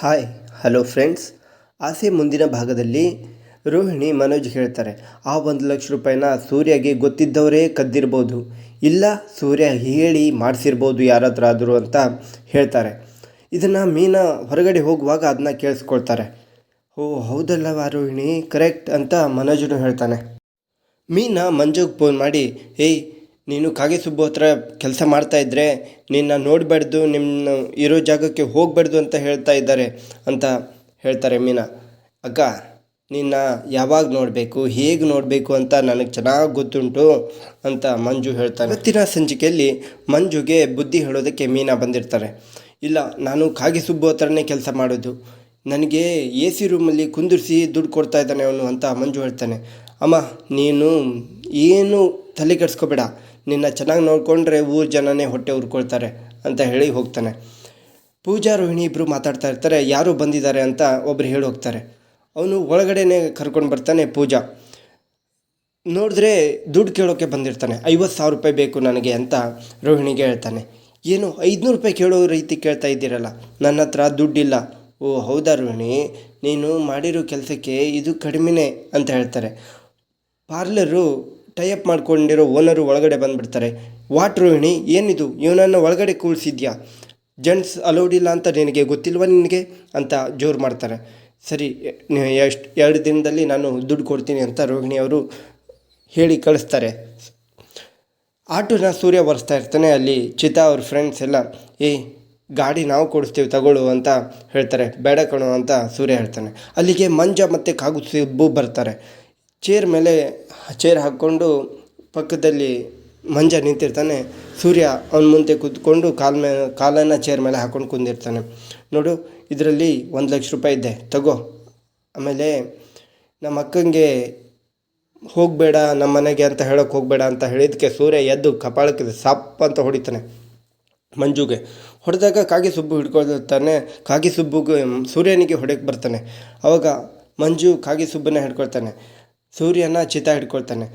Hi hello friends ಆಸೆ ಮುಂದಿನ ಭಾಗದಲ್ಲಿ ರೋಹಿಣಿ ಮನೋಜ್ ಹೇಳ್ತಾರೆ, ಆ ಒಂದು ಲಕ್ಷ ರೂಪಾಯಿನ ಸೂರ್ಯಗೆ ಗೊತ್ತಿದ್ದವರೇ ಕದ್ದಿರ್ಬೋದು, ಇಲ್ಲ ಸೂರ್ಯ ಹೇಳಿ ಮಾಡಿಸಿರ್ಬೋದು ಯಾರ ಹತ್ರ ಆದರೂ ಅಂತ ಹೇಳ್ತಾರೆ. ಇದನ್ನು ಮೀನಾ ಹೊರಗಡೆ ಹೋಗುವಾಗ ಅದನ್ನ ಕೇಳಿಸ್ಕೊಳ್ತಾರೆ. ಓ, ಹೌದಲ್ಲವಾ ರೋಹಿಣಿ? ಕರೆಕ್ಟ್ ಅಂತ ಮನೋಜನು ಹೇಳ್ತಾನೆ. ಮೀನಾ ಮಂಜುಗೆ ಫೋನ್ ಮಾಡಿ, ಏಯ್ ನೀನು ಕಾಗೆ ಸುಬ್ಬು ಹತ್ರ ಕೆಲಸ ಮಾಡ್ತಾ ಇದ್ದರೆ ನಿನ್ನ ನೋಡಬಾರ್ದು ನಿಮ್ಮ ಇರೋ ಜಾಗಕ್ಕೆ ಹೋಗಬಾರ್ದು ಅಂತ ಹೇಳ್ತಾ ಇದ್ದಾರೆ ಅಂತ ಹೇಳ್ತಾರೆ ಮೀನಾ. ಅಕ್ಕ, ನಿನ್ನ ಯಾವಾಗ ನೋಡಬೇಕು, ಹೇಗೆ ನೋಡಬೇಕು ಅಂತ ನನಗೆ ಚೆನ್ನಾಗಿ ಗೊತ್ತುಂಟು ಅಂತ ಮಂಜು ಹೇಳ್ತಾರೆ ಇವತ್ತಿನ ಸಂಚಿಕೆಯಲ್ಲಿ ಮಂಜುಗೆ ಬುದ್ಧಿ ಹೇಳೋದಕ್ಕೆ ಮೀನಾ ಬಂದಿರ್ತಾರೆ. ಇಲ್ಲ, ನಾನು ಕಾಗೆ ಸುಬ್ಬು ಹತ್ರನೇ ಕೆಲಸ ಮಾಡೋದು. ನನಗೆ ಎ ಸಿ ರೂಮಲ್ಲಿ ಕುಂದಿರಿಸಿ ದುಡ್ಡು ಕೊಡ್ತಾ ಇದ್ದಾನೆ ಅವನು ಅಂತ ಮಂಜು ಹೇಳ್ತಾನೆ. ಅಮ್ಮ, ನೀನು ಏನು ತಲೆ ಕೆಡಿಸ್ಕೋಬೇಡ. ನಿನ್ನ ಚೆನ್ನಾಗಿ ನೋಡಿಕೊಂಡ್ರೆ ಊರು ಜನನೇ ಹೊಟ್ಟೆ ಉರ್ಕೊಳ್ತಾರೆ ಅಂತ ಹೇಳಿ ಹೋಗ್ತಾನೆ. ಪೂಜಾ ರೋಹಿಣಿ ಇಬ್ಬರು ಮಾತಾಡ್ತಾ ಇರ್ತಾರೆ, ಯಾರು ಬಂದಿದ್ದಾರೆ ಅಂತ ಒಬ್ರು ಹೇಳಿ ಹೋಗ್ತಾರೆ. ಅವನು ಒಳಗಡೆನೆ ಕರ್ಕೊಂಡು ಬರ್ತಾನೆ ಪೂಜಾ. ನೋಡಿದ್ರೆ ದುಡ್ಡು ಕೇಳೋಕ್ಕೆ ಬಂದಿರ್ತಾನೆ. ಐವತ್ತು ಸಾವಿರ ರೂಪಾಯಿ ಬೇಕು ನನಗೆ ಅಂತ ರೋಹಿಣಿಗೆ ಹೇಳ್ತಾನೆ. ಏನು, ಐದುನೂರು ರೂಪಾಯಿ ಕೇಳೋ ರೀತಿ ಕೇಳ್ತಾ ಇದ್ದೀರಲ್ಲ? ನನ್ನ ಹತ್ರ ದುಡ್ಡಿಲ್ಲ. ಓ, ಹೌದಾ ರೋಹಿಣಿ? ನೀನು ಮಾಡಿರೋ ಕೆಲಸಕ್ಕೆ ಇದು ಕಡಿಮೆನೇ, ಅಂತ ಹೇಳ್ತಾರೆ. ಪಾರ್ಲರು ಟೈಅಪ್ ಮಾಡ್ಕೊಂಡಿರೋ ಓನರು ಒಳಗಡೆ ಬಂದುಬಿಡ್ತಾರೆ. ವಾಟ್ ರೋಹಿಣಿ, ಏನಿದು? ಇವನನ್ನು ಒಳಗಡೆ ಕೂಳಿಸಿದ್ಯಾ ಜೆಂಟ್ಸ್ ಅಲೌಡ್ ಇಲ್ಲ ಅಂತ ನಿನಗೆ ಗೊತ್ತಿಲ್ವ ನಿನಗೆ? ಅಂತ ಜೋರು ಮಾಡ್ತಾರೆ. ಸರಿ, ಎಷ್ಟು, ಎರಡು ದಿನದಲ್ಲಿ ನಾನು ದುಡ್ಡು ಕೊಡ್ತೀನಿ ಅಂತ ರೋಹಿಣಿ ಅವರು ಹೇಳಿ ಕಳಿಸ್ತಾರೆ. ಆಟೋನ ಸೂರ್ಯ ಬರ್ಸ್ತಾ ಇರ್ತಾನೆ, ಅಲ್ಲಿ ಚಿತಾ ಅವ್ರ ಫ್ರೆಂಡ್ಸ್ ಎಲ್ಲ, ಏ, ಗಾಡಿ ನಾವು ಕೊಡಿಸ್ತೀವಿ, ತಗೊಳ್ಳು ಅಂತ ಹೇಳ್ತಾರೆ. ಬೇಡ ಕಣು ಅಂತ ಸೂರ್ಯ ಹೇಳ್ತಾನೆ. ಅಲ್ಲಿಗೆ ಮಂಜ ಮತ್ತು ಕಾಗು ಸಿಬ್ಬು ಬರ್ತಾರೆ. ಚೇರ್ ಮೇಲೆ ಚೇರ್ ಹಾಕ್ಕೊಂಡು ಪಕ್ಕದಲ್ಲಿ ಮಂಜ ನಿಂತಿರ್ತಾನೆ. ಸೂರ್ಯ ಅವನ ಮುಂದೆ ಕೂತ್ಕೊಂಡು ಕಾಲ ಮೇ, ಕಾಲನ್ನು ಚೇರ್ ಮೇಲೆ ಹಾಕ್ಕೊಂಡು ಕುಂದಿರ್ತಾನೆ. ನೋಡು, ಇದರಲ್ಲಿ ಒಂದು ಲಕ್ಷ ರೂಪಾಯಿ ಇದೆ, ತಗೋ. ಆಮೇಲೆ ನಮ್ಮ ಅಕ್ಕಂಗೆ ಹೋಗಬೇಡ, ನಮ್ಮ ಮನೆಗೆ ಅಂತ ಹೇಳೋಕೆ ಹೋಗಬೇಡ ಅಂತ ಹೇಳಿದ್ದಕ್ಕೆ ಸೂರ್ಯ ಎದ್ದು ಕಪಾಳಕ್ಕೆ ಸಪ್ ಅಂತ ಹೊಡಿತಾನೆ ಮಂಜುಗೆ. ಹೊಡೆದಾಗ ಕಾಗೆ ಸುಬ್ಬು ಹಿಡ್ಕೊಳ್ತಾನೆ, ಕಾಗೆ ಸುಬ್ಬುಗೆ ಸೂರ್ಯನಿಗೆ ಹೊಡೆಯಕ್ಕೆ ಬರ್ತಾನೆ. ಆವಾಗ ಮಂಜು ಕಾಗೆ ಸುಬ್ಬನ್ನ ಹಿಡ್ಕೊಳ್ತಾನೆ. ಸೂರ್ಯನ ಚಿತ ಹಿಡ್ಕೊಳ್ತಾನೆ.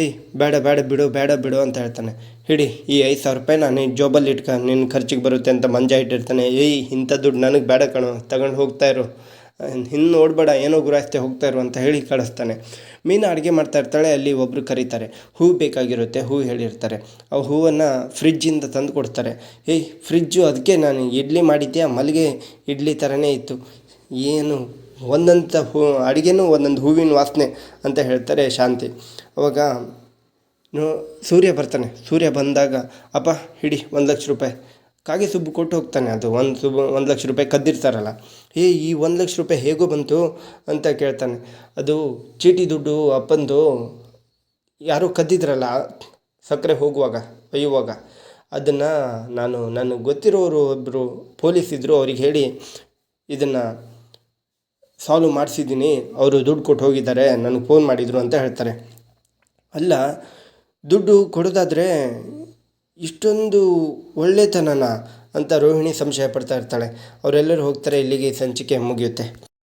ಏಯ್, ಬೇಡ ಬೇಡ ಬಿಡು ಬೇಡ ಬಿಡು ಅಂತ ಹೇಳ್ತಾನೆ. ಹಿಡಿ, ಈ ಐದು ಸಾವಿರ ರೂಪಾಯಿನ ನೀನು ಜೋಬಲ್ಲಿ ಇಟ್ಕ ನಿನ್ನ ಖರ್ಚಿಗೆ ಬರುತ್ತೆ ಅಂತ ಮಂಜ ಇಟ್ಟಿರ್ತಾನೆ. ಏಯ್, ಇಂಥ ದುಡ್ಡು ನನಗೆ ಬೇಡ ಕಣೋ, ತಗೊಂಡು ಹೋಗ್ತಾ ಇರು. ಹಿಂದೆ ನೋಡಬೇಡ, ಏನೋ ಗುರಾಸ್ತಿ ಹೋಗ್ತಾ ಇರು ಅಂತ ಹೇಳಿ ಕಳಿಸ್ತಾನೆ. ಮೀನು ಅಡುಗೆ ಮಾಡ್ತಾ ಇರ್ತಾಳೆ, ಅಲ್ಲಿ ಒಬ್ಬರು ಕರೀತಾರೆ. ಹೂ ಬೇಕಾಗಿರುತ್ತೆ, ಹೂ ಹೇಳಿರ್ತಾರೆ. ಆ ಹೂವನ್ನು ಫ್ರಿಜ್ಜಿಂದ ತಂದು ಕೊಡ್ತಾರೆ. ಏಯ್, ಫ್ರಿಜ್ಜು ಅದಕ್ಕೆ ನಾನು ಇಡ್ಲಿ ಮಾಡಿದ್ದೆ ಮಲ್ಲಿಗೆ ಇಡ್ಲಿ ಥರನೇ ಇತ್ತು. ಏನು ಒಂದಂಥ ಹೂ, ಅಡುಗೆನೂ ಒಂದೊಂದು ಹೂವಿನ ವಾಸನೆ ಅಂತ ಹೇಳ್ತಾರೆ ಶಾಂತಿ. ಅವಾಗ ಸೂರ್ಯ ಬರ್ತಾನೆ. ಸೂರ್ಯ ಬಂದಾಗ, ಅಪ್ಪ, ಹಿಡಿ, ಒಂದು ಲಕ್ಷ ರೂಪಾಯಿ. ಕಾಗೆ ಸುಬ್ಬು ಕೊಟ್ಟು ಹೋಗ್ತಾನೆ ಅದು. ಒಂದು ಸುಬ್ಬು, ಒಂದು ಲಕ್ಷ ರೂಪಾಯಿ ಕದ್ದಿರ್ತಾರಲ್ಲ. ಏ ಈ ಒಂದು ಲಕ್ಷ ರೂಪಾಯಿ ಹೇಗೋ ಬಂತು ಅಂತ ಕೇಳ್ತಾನೆ. ಅದು ಚೀಟಿ ದುಡ್ಡು, ಅಪ್ಪಂದು ಯಾರೋ ಕದ್ದಿದ್ರಲ್ಲ, ಸಕ್ಕರೆ ಹೋಗುವಾಗ, ಒಯ್ಯುವಾಗ. ಅದನ್ನು ನಾನು, ನನಗೆ ಗೊತ್ತಿರೋರು ಒಬ್ಬರು ಪೊಲೀಸ್ ಇದ್ದರು ಅವ್ರಿಗೆ ಹೇಳಿ ಇದನ್ನು ಸಾಲ್ವ್ ಮಾಡಿಸಿದ್ದೀನಿ, ಅವರು ದುಡ್ಡು ಕೊಟ್ಟು ಹೋಗಿದ್ದಾರೆ, ನನಗೆ ಫೋನ್ ಮಾಡಿದರು ಅಂತ ಹೇಳ್ತಾರೆ. ಅಲ್ಲ, ದುಡ್ಡು ಕೊಡೋದಾದರೆ ಇಷ್ಟೊಂದು ಒಳ್ಳೆತನನ? ಅಂತ ರೋಹಿಣಿ ಸಂಶಯ ಪಡ್ತಾ ಇರ್ತಾಳೆ. ಅವರೆಲ್ಲರೂ ಹೋಗ್ತಾರೆ, ಇಲ್ಲಿಗೆ ಸಂಚಿಕೆ ಮುಗಿಯುತ್ತೆ.